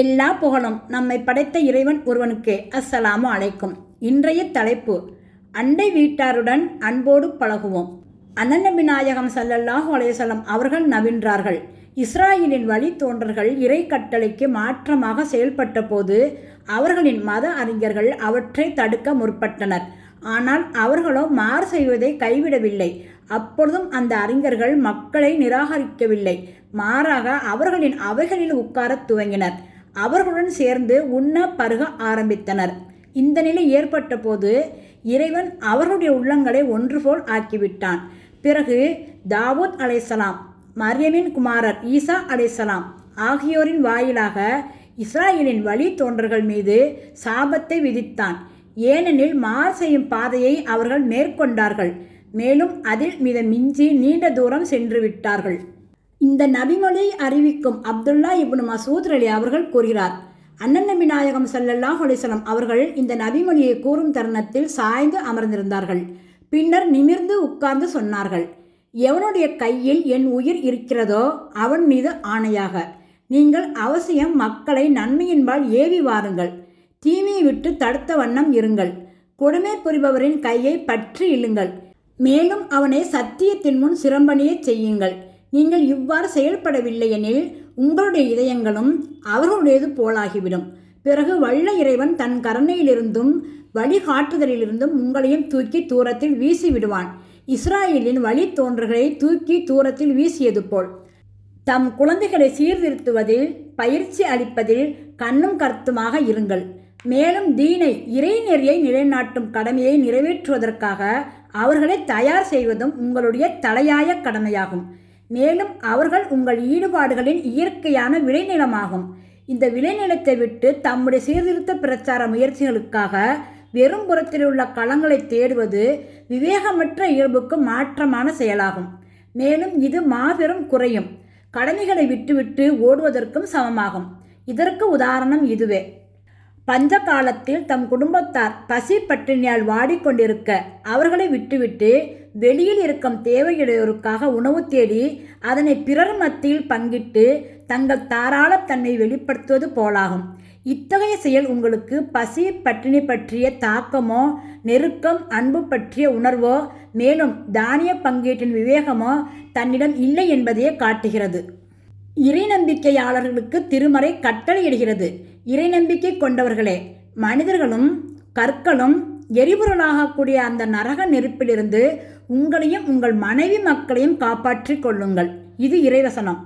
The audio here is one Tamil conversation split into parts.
எல்லா புகழும் நம்மை படைத்த இறைவன் ஒருவனுக்கே. அஸ்ஸலாமு அழைக்கும் இன்றைய தலைப்பு அண்டை வீட்டாருடன் அன்போடு பழகுவோம். அனநபி நாயகம் சல்லல்லாஹு அலைஹி அவர்கள் நவின்றார்கள். இஸ்ராயலின் வழித்தோன்றர்கள் இறை கட்டளைக்கு மாற்றமாக செயல்பட்ட போது அவர்களின் மத அறிஞர்கள் அவற்றை தடுக்க முற்பட்டனர். ஆனால் அவர்களோ மாறு செய்வதை கைவிடவில்லை. அப்பொழுதும் அந்த அறிஞர்கள் மக்களை நிராகரிக்கவில்லை. மாறாக அவர்களின் அவைகளில் உட்காரத் துவங்கினர். அவர்களுடன் சேர்ந்து உண்ண பருக ஆரம்பித்தனர். இந்த நிலை ஏற்பட்ட போது இறைவன் அவர்களுடைய உள்ளங்களை ஒன்றுபோல் ஆக்கிவிட்டான். பிறகு தாவூத் அலைசலாம் மரியமின் குமாரர் ஈசா அலைசலாம் ஆகியோரின் வாயிலாக இஸ்ராயலின் வழித்தோன்றர்கள் மீது சாபத்தை விதித்தான். ஏனெனில் மார் செய்யும் பாதையை அவர்கள் மேற்கொண்டார்கள். மேலும் அதில் மித மிஞ்சி நீண்ட தூரம் சென்று விட்டார்கள். இந்த நபிமொழியை அறிவிக்கும் அப்துல்லா இப்னு மசூத் அலி அவர்கள் கூறுகிறார் அண்ணன் நபி நாயகம் ஸல்லல்லாஹு அவர்கள் இந்த நபிமொழியை கூறும் தருணத்தில் சாய்ந்து அமர்ந்திருந்தார்கள். பின்னர் நிமிர்ந்து உட்கார்ந்து சொன்னார்கள் எவனுடைய கையில் என் உயிர் இருக்கிறதோ அவன் மீது ஆணையாக. நீங்கள் அவசியம் மக்களை நன்மையின்பால் ஏவி வாருங்கள். தீமையை விட்டு தடுத்த வண்ணம் இருங்கள். கொடுமை புரிபவரின் கையை பற்றி இழுங்கள். மேலும் அவனை சத்தியத்தின் முன் சிரம்பணியச் செய்யுங்கள். நீங்கள் இவ்வாறு செயல்படவில்லை எனில் உங்களுடைய இதயங்களும் அவர்களுடையது போலாகிவிடும். பிறகு வல்ல இறைவன் தன் கருணையிலிருந்தும் வழிகாட்டுதலிலிருந்தும் உங்களையும் தூக்கி தூரத்தில் வீசி விடுவான் இஸ்ராயலின் வழித்தோன்றர்களை தூக்கி தூரத்தில் வீசியது போல். தம் குழந்தைகளை சீர்திருத்துவதில் பயிற்சி அளிப்பதில் கண்ணும் கருத்துமாக இருங்கள். மேலும் தீனை இறைநெறியை நிலைநாட்டும் கடமையை நிறைவேற்றுவதற்காக அவர்களை தயார் செய்வதும் உங்களுடைய தலையாய கடமையாகும். மேலும் அவர்கள் உங்கள் ஈடுபாடுகளின் இயற்கையான விளைநிலமாகும். இந்த விளைநிலத்தை விட்டு தம்முடைய சீர்திருத்த பிரச்சார முயற்சிகளுக்காக வெறும் புறத்தில் உள்ள களங்களை தேடுவது விவேகமற்ற இயல்புக்கு மாற்றமான செயலாகும். மேலும் இது மாபெரும் குறையும். கடமைகளை விட்டுவிட்டு ஓடுவதற்கும் சமமாகும். இதற்கு உதாரணம் இதுவே. பஞ்ச காலத்தில் தம் குடும்பத்தார் பசி பட்டினியால் வாடிக்கொண்டிருக்க அவர்களை விட்டுவிட்டு வெளியில் இருக்கும் தேவையுடையோருக்காக உணவு தேடி அதனை பிறர் மத்தியில் பங்கிட்டு தங்கள் தாராள தன்னை வெளிப்படுத்துவது போலாகும். இத்தகைய செயல் உங்களுக்கு பசி பட்டினி பற்றிய தாக்கமோ நெருக்கம் அன்பு பற்றிய உணர்வோ மேலும் தானிய பங்கீட்டின் விவேகமோ தன்னிடம் இல்லை என்பதையே காட்டுகிறது. இறை நம்பிக்கையாளர்களுக்கு திருமறை கட்டளையிடுகிறது. இறை நம்பிக்கை கொண்டவர்களே மனிதர்களும் கற்களும் எரிபொருளாகக்கூடிய அந்த நரக நெருப்பிலிருந்து உங்களையும் உங்கள் மனைவி மக்களையும் காப்பாற்றிக் கொள்ளுங்கள். இது இறைவசனம்.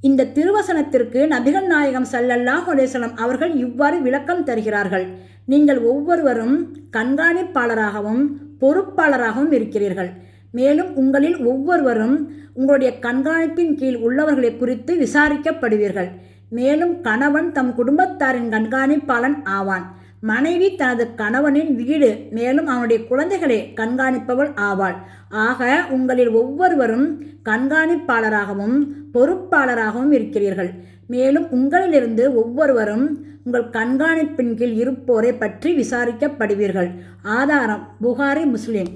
இந்த திருவசனத்திற்கு நபிகள் நாயகம் சல்லல்லாஹ் அலேசலம் அவர்கள் இவ்வாறு விளக்கம் தருகிறார்கள். நீங்கள் ஒவ்வொருவரும் கண்காணிப்பாளராகவும் பொறுப்பாளராகவும் இருக்கிறீர்கள். மேலும் உங்களில் ஒவ்வொருவரும் உங்களுடைய கண்காணிப்பின் கீழ் உள்ளவர்களை குறித்து விசாரிக்கப்படுவீர்கள். மேலும் கணவன் தம் குடும்பத்தாரின் கண்காணிப்பாளன் ஆவான். மனைவி தனது கணவனின் வீடு மேலும் அவனுடைய குழந்தைகளை கண்காணிப்பவள் ஆவாள். ஆக உங்களில் ஒவ்வொருவரும் கண்காணிப்பாளராகவும் பொறுப்பாளராகவும் இருக்கிறீர்கள். மேலும் உங்களிலிருந்து ஒவ்வொருவரும் உங்கள் கண்காணிப்பின் கீழ் இருப்போரை பற்றி விசாரிக்கப்படுவீர்கள். ஆதாரம் புகாரி முஸ்லிம்.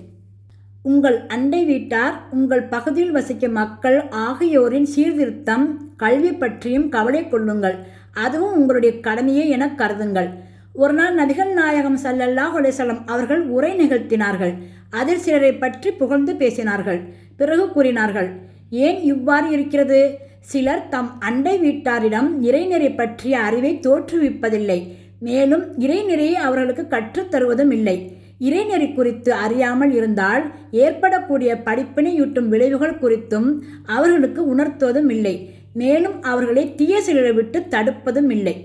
உங்கள் அண்டை வீட்டார் உங்கள் பகுதியில் வசிக்கும் மக்கள் ஆகியோரின் சீர்திருத்தம் கல்வி பற்றியும் கவலை கொள்ளுங்கள். அதுவும் உங்களுடைய கடமையே என கருதுங்கள். ஒரு நாள் நபிகள் நாயகம் சல்லல்லாஹ் அலிசல்லம் அவர்கள் உரை நிகழ்த்தினார்கள். அதில் சிலரை பற்றி புகழ்ந்து பேசினார்கள். பிறகு கூறினார்கள் ஏன் இவ்வாறு இருக்கிறது? சிலர் தம் அண்டை வீட்டாரிடம் இறைநெறி பற்றிய அறிவை தோற்றுவிப்பதில்லை. மேலும் இறைநெறியை அவர்களுக்கு கற்றுத்தருவதும் இல்லை. இறைநெறி குறித்து அறியாமல் இருந்தால் ஏற்படக்கூடிய படிப்பினையூட்டும் விளைவுகள் குறித்தும் அவர்களுக்கு உணர்த்துவதும் இல்லை. மேலும் அவர்களை தீய செயலை விட்டு தடுப்பதும் இல்லை.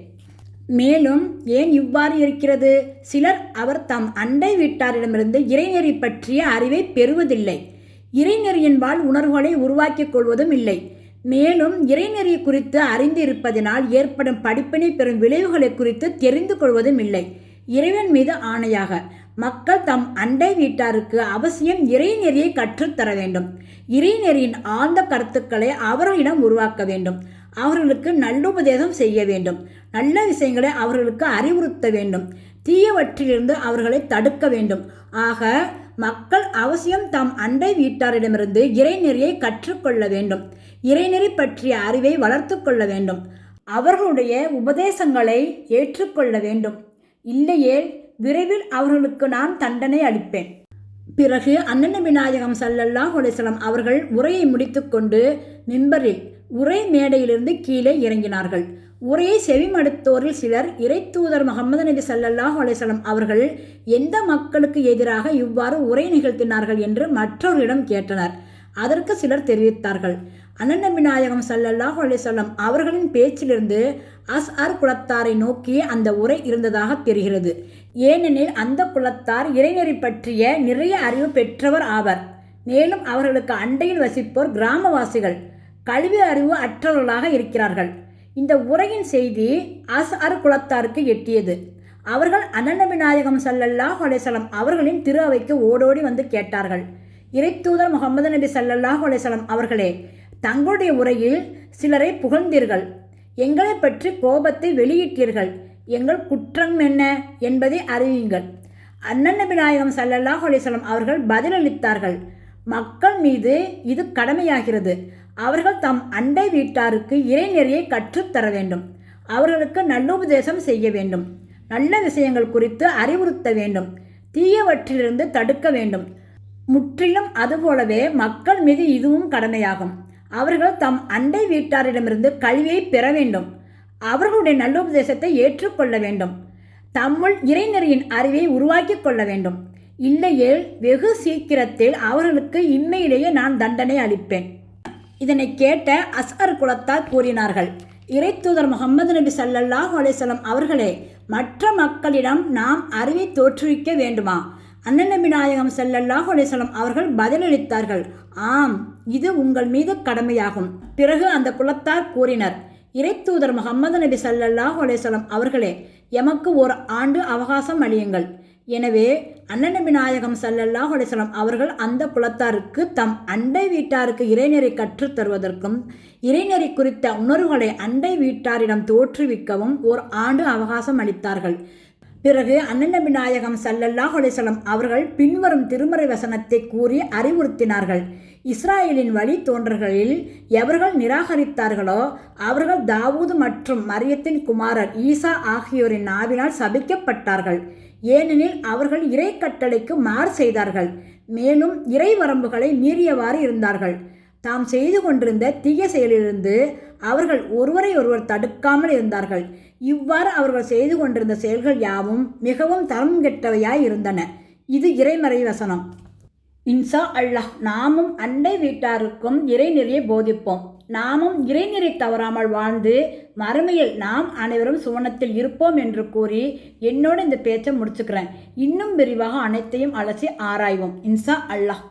மேலும் ஏன் இவ்வாறு இருக்கிறது? சிலர் அவர் தம் அண்டை வீட்டாரிடமிருந்து இறைநெறி பற்றிய அறிவை பெறுவதில்லை. இறைநெறியின்பால் உணர்வுகளை உருவாக்கிக் கொள்வதும் இல்லை. மேலும் இறைநெறி குறித்து அறிந்து இருப்பதனால் ஏற்படும் படிப்பினை பெறும் விளைவுகளை குறித்து தெரிந்து கொள்வதும் இல்லை. இறைவன் மீது ஆணையாக மக்கள் தம் அண்டை வீட்டாருக்கு அவசியம் இறைநெறியை கற்றுத்தர வேண்டும். இறைநெறியின் ஆழ்ந்த கருத்துக்களை அவர்களிடம் உருவாக்க வேண்டும். அவர்களுக்கு நல்லுபதேசம் செய்ய வேண்டும். நல்ல விஷயங்களை அவர்களுக்கு அறிவுறுத்த வேண்டும். தீயவற்றிலிருந்து அவர்களை தடுக்க வேண்டும். ஆக மக்கள் அவசியம் தம் அண்டை வீட்டாரிடமிருந்து இறைநெறியை கற்றுக்கொள்ள வேண்டும். இறைநெறி பற்றிய அறிவை வளர்த்து கொள்ள வேண்டும். அவர்களுடைய உபதேசங்களை ஏற்றுக்கொள்ள வேண்டும். இல்லையே விரைவில் அவர்களுக்கு நான் தண்டனை அளிப்பேன். பிறகு அண்ணன் விநாயகம் சல்லல்லாஹ் அலிஸ்லாம் அவர்கள் உரையை முடித்துக்கொண்டு மிம்பரில் உரை மேடையிலிருந்து கீழே இறங்கினார்கள். உரையை செவிமடுத்தோரில் சிலர் இறைத்தூதர் முகமது நபி சல்லல்லாஹ் அலிசலம் அவர்கள் எந்த மக்களுக்கு எதிராக இவ்வாறு உரை நிகழ்த்தினார்கள் என்று மற்றவர்களிடம் கேட்டனர். அதற்கு சிலர் தெரிவித்தார்கள். அனன்ன விநாயகம் சல்லல்லாஹ் அலிசல்லம் அவர்களின் பேச்சிலிருந்து அஸ் அர் குலத்தாரை நோக்கி அந்த உரை இருந்ததாக தெரிகிறது. ஏனெனில் அந்த குலத்தார் இறைநெறி பற்றிய நிறைய அறிவு பெற்றவர் ஆவர். மேலும் அவர்களுக்கு அண்டையில் வசிப்போர் கிராமவாசிகள். கல்வி அறிவு அற்றவர்களாக இருக்கிறார்கள். இந்த உரையின் செய்தி அஸ் குலத்தாருக்கு எட்டியது. அவர்கள் அனந்த விநாயகம் சல்லல்லாஹ் அலிசல்லாம் அவர்களின் திரு அவைக்கு ஓடோடி வந்து கேட்டார்கள். இறைத்தூதர் முகமது நபி சல்லல்லாஹ் அலிசல்லாம் அவர்களே தங்களுடைய உரையில் சிலரை புகழ்ந்தீர்கள். எங்களை பற்றி கோபத்தை வெளியிட்டீர்கள். எங்கள் குற்றம் என்ன என்பதை அறிவியுங்கள் அண்ணன் விநாயகம் சல்லல்லாஹ் அலிசல்லாம் அவர்கள் பதிலளித்தார்கள். மக்கள் மீது இது கடமையாகிறது. அவர்கள் தம் அண்டை வீட்டாருக்கு இறைநெறியை கற்றுத்தர வேண்டும். அவர்களுக்கு நல்லுபதேசம் செய்ய வேண்டும். நல்ல விஷயங்கள் குறித்து அறிவுறுத்த வேண்டும். தீயவற்றிலிருந்து தடுக்க வேண்டும். முற்றிலும் அதுபோலவே மக்கள் மீது இதுவும் கடமையாகும். அவர்கள் தம் அண்டை வீட்டாரிடமிருந்து கல்வியை பெற வேண்டும். அவர்களுடைய நல்லுபதேசத்தை ஏற்றுக்கொள்ள வேண்டும். தம்முள் இறைநெறியின் அறிவை உருவாக்கி கொள்ள வேண்டும். இல்லையேல் வெகு சீக்கிரத்தில் அவர்களுக்கு இம்மையிலேயே நான் தண்டனை அளிப்பேன். இதனை கேட்ட அஸ்ஹர் குலத்தார் கூறினார்கள். இறைத்தூதர் முகமது நபி சல்லல்லாஹ் அலிசல்லாம் அவர்களே மற்ற மக்களிடம் நாம் அறிவை தோற்றுவிக்க வேண்டுமா? அண்ணன் விநாயகம் நாயகம் சல்லல்லாஹ் அலிசல்லாம் அவர்கள் பதிலளித்தார்கள் ஆம் இது உங்கள் மீது கடமையாகும். பிறகு அந்த குலத்தார் கூறினர் இறைத்தூதர் முகமது நபி சல்லல்லாஹ் அலிசல்லாம் அவர்களே எமக்கு ஒரு ஆண்டு அவகாசம் அளியுங்கள். எனவே அண்ணநபி நாயகம் சல்லல்லாஹ் அலிஸ்லாம் அவர்கள் அந்த குலத்தாருக்கு தம் அண்டை வீட்டாருக்கு இறைநெறி கற்றுத் தருவதற்கும் இறைநெறி குறித்த உணர்வுகளை அண்டை வீட்டாரிடம் தோற்றுவிக்கவும் ஒரு ஆண்டு அவகாசம் அளித்தார்கள். பிறகு அண்ணநபி நாயகம் சல்லல்லாஹ் அலிஸ்லாம் அவர்கள் பின்வரும் திருமறை வசனத்தை கூறி அறிவுறுத்தினார்கள். இஸ்ராயலின் வழி தோன்றர்களில் எவர்கள் நிராகரித்தார்களோ அவர்கள் தாவூது மற்றும் மரியத்தின் குமாரர் ஈசா ஆகியோரின் நாவினால் சபிக்கப்பட்டார்கள். ஏனெனில் அவர்கள் இறை கட்டளைக்கு மாறு செய்தார்கள். மேலும் இறை வரம்புகளை மீறியவாறு இருந்தார்கள். தாம் செய்து கொண்டிருந்த தீய செயலிலிருந்து அவர்கள் ஒருவரை ஒருவர் தடுக்காமல் இருந்தார்கள். இவ்வாறு அவர்கள் செய்து கொண்டிருந்த செயல்கள் யாவும் மிகவும் தரம் கெட்டவையாய் இருந்தன. இது இறைமறை வசனம். இன்சா அல்லாஹ் நாமும் அண்டை வீட்டாருக்கும் இறைநெறியை போதிப்போம். நாமும் இறைநெறி தவறாமல் வாழ்ந்து மறுமையில் நாம் அனைவரும் சுவனத்தில் இருப்போம் என்று கூறி என்னோட இந்த பேச்சை முடிச்சுக்கிறேன். இன்னும் விரிவாக அனைத்தையும் அலசி ஆராய்வோம். இன்சா அல்லாஹ்.